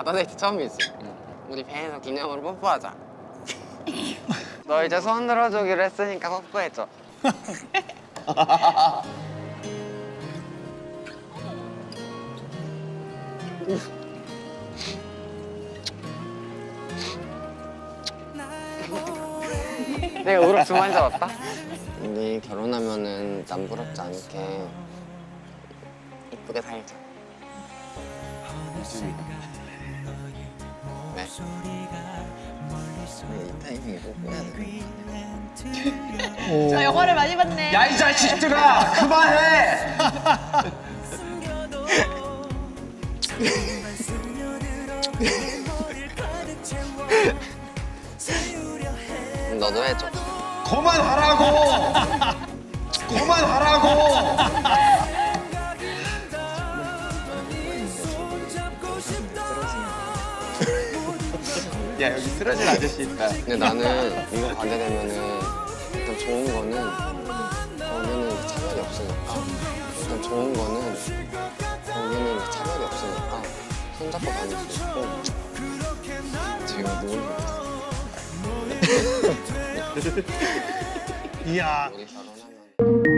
바다 데이 트 처음이지. 우리 배에서 기념으로 뽀뽀하자. 너 이제 손 들어주기로 했으니까 뽀뽀해줘. 내가 우럭 두 마리 잡았다. 우리 결혼하면은 남부럽지 않게 이쁘게 살자. 네. 이 뽀뽀해야 돼. 저 영화를 많이 봤네. 야 이 자식들아 그만해. 너도 해줘. 그만하라고. 그만하라고. 야 여기 쓰러진 아저씨 있다. 근데 나는 이거 가게 되면은 일단 좋은 거는 거기는 차별이 없으니까. 일단 좋은 거는 거기는 차별이 없으니까 손잡고 다닐 수 있고. 제가 거 이야. 우리 결혼